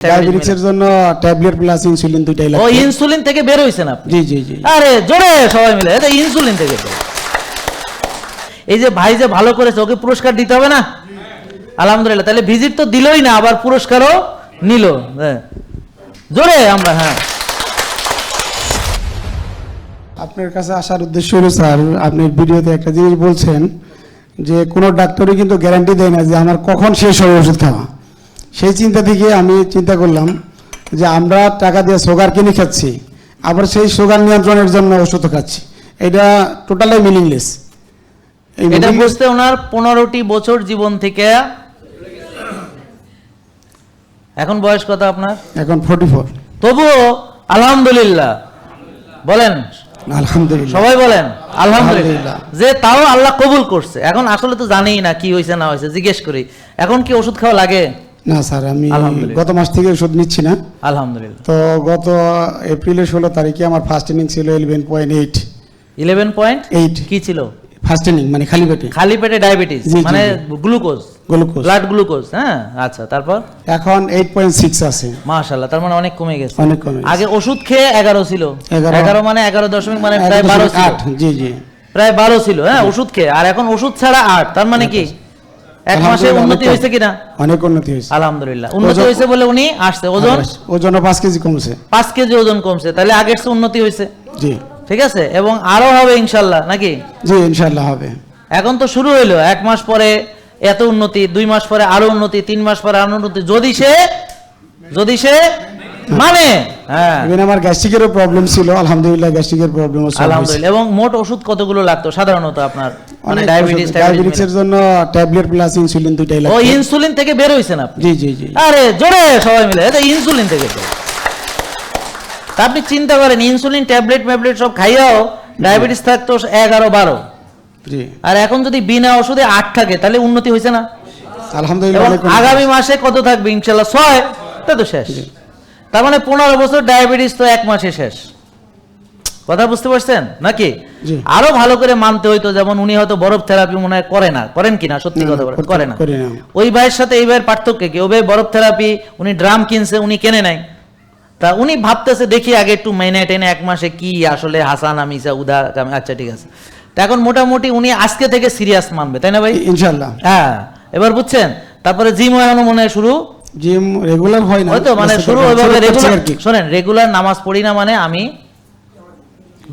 ডায়াবেটিসের জন্য tablet plus insulin দুইটাই ও ইনসুলিন থেকে বের হয়েছেন আপনি? জি জি জি। আরে জোরে সবাই মিলে। এটা ইনসুলিন থেকে। এই যে ভাই যে ভালো করেছে ওকে পুরস্কার দিতে হবে না? আলহামদুলিল্লাহ তাহলে ভিজিট তো দিলই না আবার পুরস্কারও নিল। হ্যাঁ। জোরে আমরা হ্যাঁ। আপনার কাছে আসার উদ্দেশ্য হলো স্যার আপনি ভিডিওতে একটা জিনিস বলছেন যে কোনো ডাক্তারই কিন্তু গ্যারান্টি দেয় না যে আমার কখন শেষ হবে ওষুধ খাওয়া। সেই চিন্তা থেকে আমি চিন্তা করলাম যে আমরা টাকা দিয়ে সুগার কিনে খাচ্ছি আবার সেই সুগার নিয়ন্ত্রণের জন্য ওষুধ খাচ্ছি। এটা টোটালি মিনিংলেস এটা বুঝতে ওনার পনেরোটি বছর জীবন থেকে এখন বয়স কত আপনার? এখন ফোর্টি ফোর তবুও আলহামদুলিল্লাহ। বলেন। আলহামদুলিল্লাহ। সবাই বলেন আলহামদুলিল্লাহ। যে তাও আল্লাহ কবুল করছে। এখন আসলে তো জানেই না কি হয়েছে না হয়েছে জিজ্ঞেস করি। এখন কি ওষুধ খাওয়া লাগে? না স্যার আমি। গত মাস থেকে ওষুধ নিচ্ছি না। আলহামদুলিল্লাহ। তো গত এপ্রিলের ষোলো তারিখে আমার ফার্স্ট ইনিং ছিল eleven point eight eleven point eight কি ছিল? ফার্স্ট ইনিং মানে খালি পেটে। খালি পেটে ডায়াবেটিস মানে গ্লুকোজ গ্লুকোজ ব্লাড গ্লুকোজ হ্যাঁ? আচ্ছা তারপর? এখন এইট পয়েন্ট সিক্স আছে। মাশাল্লাহ তার মানে অনেক কমে গেছে। অনেক কমে আগে ওষুধ খেয়ে এগারো ছিল। এগারো। এগারো মানে এগারো দশমিক মানে প্রায় বারো ছিল। আট জি জি। প্রায় বারো ছিল হ্যাঁ ওষুধ খেয়ে। আর এখন ওষুধ ছাড়া আট তার মানে কি? এক মাসে উন্নতি হয়েছে কিনা? অনেক উন্নতি হয়েছে। আলহামদুলিল্লাহ। উন্নতি হয়েছে বলে উনি আসছে। ওজন? ওজন পাঁচ কেজি কমছে। পাঁচ কেজি ওজন কমছে। তাহলে আগের চেয়ে উন্নতি হয়েছে। জি। ঠিক আছে? এবং আরও হবে ইনশাল্লাহ নাকি? জি ইনশাল্লাহ হবে। এখন তো শুরু হইল। এক মাস পরে এত উন্নতি দুই মাস পরে আরও উন্নতি তিন মাস পরে আরও উন্নতি। যদি সে যদি সে মানে? হ্যাঁ। আমার গ্যাস্ট্রিকেরও প্রবলেম ছিল। আলহামদুলিল্লাহ গ্যাস্ট্রিকের প্রবলেম আলহামদুলিল্লাহ। এবং মোট ওষুধ কতগুলো লাগতো সাধারণত আপনার? মানে ডায়াবেটিস ডায়াবেটিসের জন্য ট্যাবলেট প্লাস ইনসুলিন দুইটাই ও ইনসুলিন থেকে বের হয়েছেন আপনি? জি জি জি। আরে জোরে সবাই মিলে। এটা ইনসুলিন থেকে আপনি চিন্তা করেন ইনসুলিন ট্যাবলেট ট্যাবলেট সব খাইয়াও ডায়াবেটিস থাকতো এগারো বারো। আর এখন যদি বিনা ওষুধে আট থাকে তাহলে উন্নতি হয়েছে না? আলহামদুলিল্লাহ। আগামী মাসে কত থাকবে? ইনশাল্লাহ ছয় তা তো শেষ। তার মানে পনেরো বছর ডায়াবেটিস তো এক মাসে শেষ। কথা বুঝতে পারছেন? নাকি? আরও ভালো করে মানতে হইতো যেমন উনি হয়তো বরফ থেরাপি মনে হয় করে না। করেন কিনা? সত্যি কথা বলেন করে না। ওই ভাইয়ের সাথে এই ভাইয়ের পার্থক্য কি? ওই ভাই বরফ থেরাপি উনি ড্রাম কিনছে উনি কেনে নাই। তা উনি ভাবতেছে দেখি আগে একটু মেনে টেনে এক মাসে কি আসলে হাসান আমিসা উদা আচ্ছা ঠিক আছে। তা এখন মোটামুটি উনি আজকে থেকে সিরিয়াস মানবে তাই না ভাই? ইনশাল্লাহ হ্যাঁ। এবার বুঝছেন? তারপরে জিম এখনও মনে হয় শুরু? জিম রেগুলার হয় না ওই তো মানে শুরু। ওইভাবে রেগুলার শোনেন রেগুলার নামাজ পড়ি না মানে আমি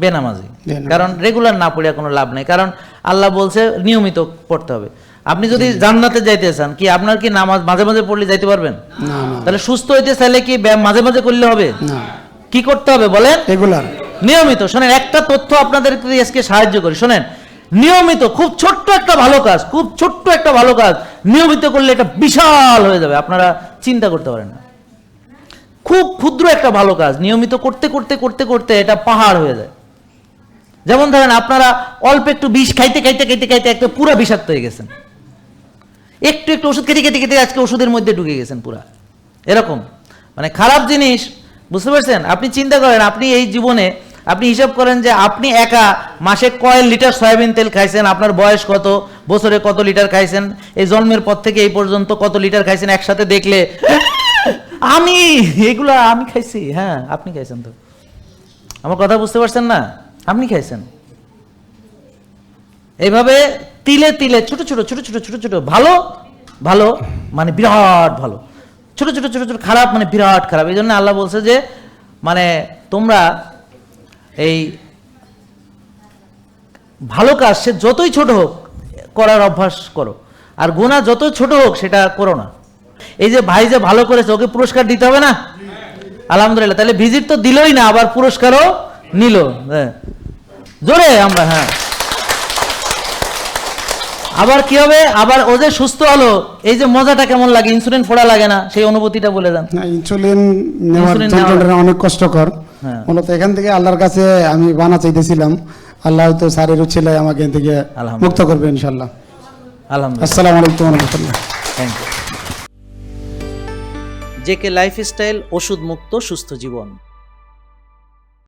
বেনামাজি। কারণ রেগুলার না পড়িয়া কোনো লাভ নেই। কারণ আল্লাহ বলছে নিয়মিত পড়তে হবে। আপনি যদি জান্নাতে যাইতে চান কি আপনার কি নামাজ মাঝে মাঝে পড়লে যাইতে পারবেন? তাহলে সুস্থ হইতে চাইলে কি ব্যায়াম মাঝে মাঝে করলে হবে? কি করতে হবে বলেন? রেগুলার নিয়মিত। শোনেন একটা তথ্য আপনাদের আজকে সাহায্য করি। শোনেন নিয়মিত খুব ছোট্ট একটা ভালো কাজ খুব ছোট্ট একটা ভালো কাজ নিয়মিত করলে এটা বিশাল হয়ে যাবে। আপনারা চিন্তা করতে পারেন না। খুব ক্ষুদ্র একটা ভালো কাজ নিয়মিত করতে করতে করতে করতে এটা পাহাড় হয়ে যায়। যেমন ধরেন আপনারা অল্প একটু বিষ খাইতে খাইতে খাইতে খাইতে একটা পুরো বিষাক্ত হয়ে গেছেন। একটু একটু ওষুধ খেতে খেতে খেতে আজকে ওষুধের মধ্যে ঢুকে গেছেন পুরা। এরকম। মানে খারাপ জিনিস, বুঝতে পারছেন? আপনি চিন্তা করেন, আপনি এই জীবনে আপনি হিসাব করেন যে আপনি একা মাসে কয় লিটার সয়াবিন তেল খাইছেন, আপনার বয়স কত, বছরে কত লিটার খাইছেন, এই জন্মের পর থেকে এই পর্যন্ত কত লিটার খাইছেন একসাথে দেখলে আমি এগুলো আমি খাইছি হ্যাঁ আপনি খাইছেন তো। আমার কথা বুঝতে পারছেন না? আপনি খাইছেন? এইভাবে তিলে তিলে, ছোট ছোট ছোট ছোট ছোট ছোট, ভালো ভালো মানে বিরাট ভালো। ছোট ছোট ছোট ছোট, খারাপ মানে বিরাট খারাপ। এই জন্য আল্লাহ বলছে যে মানে তোমরা এই ভালো কাজ সে যতই ছোট হোক করার অভ্যাস করো। আর গুণা যত ছোট হোক সেটা করো না। এই যে ভাই যে ভালো করেছে, ওকে পুরস্কার দিতে হবে না? আলহামদুলিল্লাহ, তাহলে ভিজিট তো দিলই না, আবার পুরস্কারও নিল। হ্যাঁ। জোরে আমরা হ্যাঁ। আবার কি হবে? আবার ও যে সুস্থ হলো এই যে মজাটা কেমন লাগে? ইনসুলিন ফোড়া লাগে না? সেই অনুভূতিটা বলে দেন। ইনসুলিন নেওয়ার ইনসুলিন নেওয়া- যন্ত্রণা অনেক কষ্টকর। হ্যাঁ। মূলত এখান থেকে আল্লাহর কাছে আমি বানা চাইতেছিলাম। আল্লাহ হয়তো স্যারের ছেলে আমাকে এখান থেকে মুক্ত করবে ইনশাল্লাহ আলহামদুলিল্লাহ। আসসালামু আলাইকুম রহমতুল্লাহ। থ্যাংক ইউ জেকে লাইফস্টাইল ওষুধ মুক্ত সুস্থ জীবন।